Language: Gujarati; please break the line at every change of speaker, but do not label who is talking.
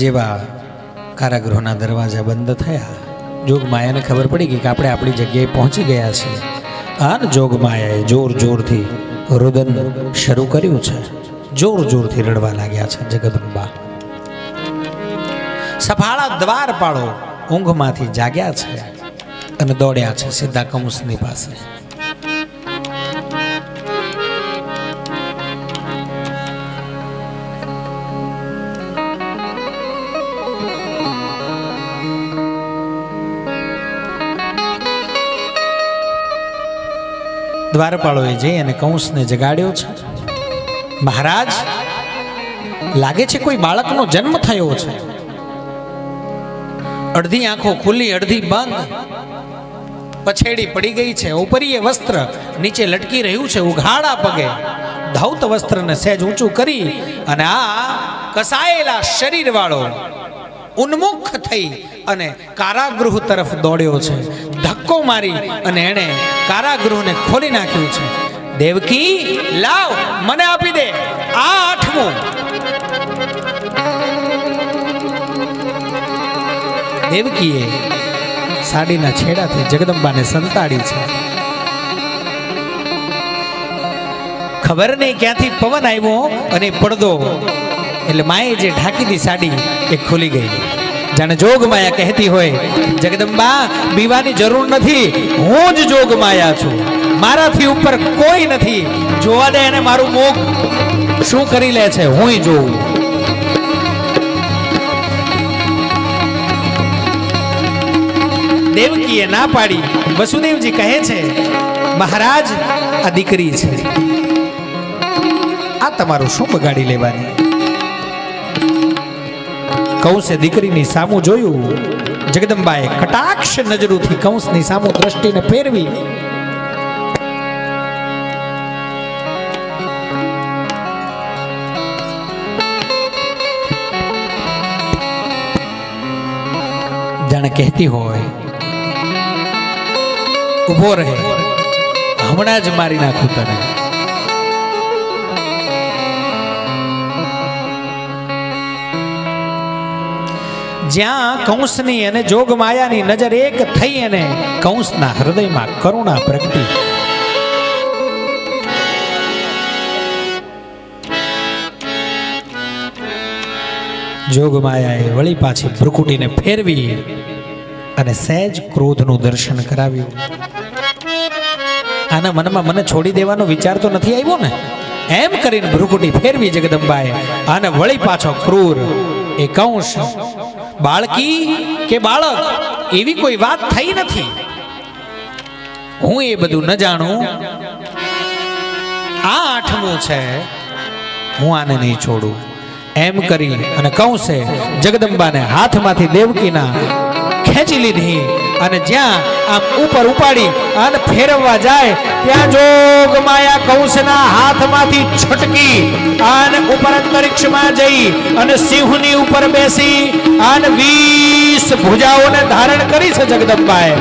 જેવા કારાગૃહના દરવાજા બંધ થયા. જોગમાયાને ખબર પડી ગઈ કે આપણે આપણી જગ્યાએ પહોંચી ગયા છીએ. આન જોગમાયાએ જોર જોરથી રુદન શરૂ કર્યું છે. જોર જોરથી રડવા લાગ્યા છે જગદંબા. સફાળા દ્વાર પાડો. ઊંઘમાંથી જાગ્યા છે અને દોડ્યા છે સીધા કંસની પાસે. દ્વારપાળોએ જઈ અને કંસને જગાડ્યો છે. મહારાજ, લાગે છે કોઈ બાળકનો જન્મ થયો છે. અડધી આંખો ખુલ્લી, અડધી બંધ. પછેડી પડી ગઈ છે. ઉપરીએ વસ્ત્ર નીચે લટકી રહ્યું છે. ઉઘાડા પગે ધૌત વસ્ત્રને સહેજ ઊંચું કરી અને આ કસાયેલા શરીર વાળો ઉન્મુખ થઈ અને કારાગૃહ તરફ દોડ્યો છે. ધક્કો મારી અને એણે કારાગૃહને ખોલી નાખ્યું છે. દેવકી, લાવ, મને આપી દે. આ આઠમું. દેવકીએ સાડીના છેડાથી જગદંબાને સંતાડી છે. ખબર નહીં ક્યાંથી પવન આવ્યો અને પડદો. એટલે માએ જે ઢાંકી દી સાડી એ ખુલી ગઈ. જાણે જોગમાયા કહેતી હોય. જગદંબા, બીવાની જરૂર નથી. હું જ જોગમાયા છું. મારાથી ઉપર કોઈ નથી. જોવા દે એને મારું મુખ શું કરી લે છે? હું જોઉં. દેવકીએ ના પાડી. વસુદેવજી કહે છે, મહારાજ, આ દીકરી છે. આ તમારું શું બગાડી લેવાની? કંસે દીકરીની સામું જોયું. જગદંબાએ કટાક્ષ નજરોથી કંસની સામું દ્રષ્ટિને ફેરવી. જાણે કહેતી હોય ઊભો રહે, હમણાં જ મારી નાખું તને. જ્યાં કંસની અને જોગમાયાની નજર એક થઈ અને કંસના હૃદયમાં કરુણા પ્રગટી. જોગમાયાએ વળી પાછી ભ્રુકુટીને ફેરવી અને સહેજ ક્રોધનું દર્શન કરાવ્યું. આના મનમાં મને છોડી દેવાનો વિચાર તો નથી આવ્યો ને? એમ કરીને ભ્રુકુટી ફેરવી જગદંબાએ અને વળી પાછો ક્રૂર એ કંસ બાળકી કે બાળક, એવી કોઈ વાત થઈ નથી. હું એ બધું ન જાણું. આ આઠમું છે, હું આને નહીં છોડું. એમ કરી અને કંસે જગદંબાને હાથમાંથી દેવકીના ખેંચી લીધી. અને જ્યાં આમ ઉપર ઉપાડી અને ફેરવવા જાય, ત્યાં જોગ માયા કૌશના હાથમાંથી છટકી અને ઉપર અંતરિક્ષમાં જઈ અને સિંહની ઉપર બેસી અને વીસ ભુજાઓને ધારણ કરી છે જગદંબાએ.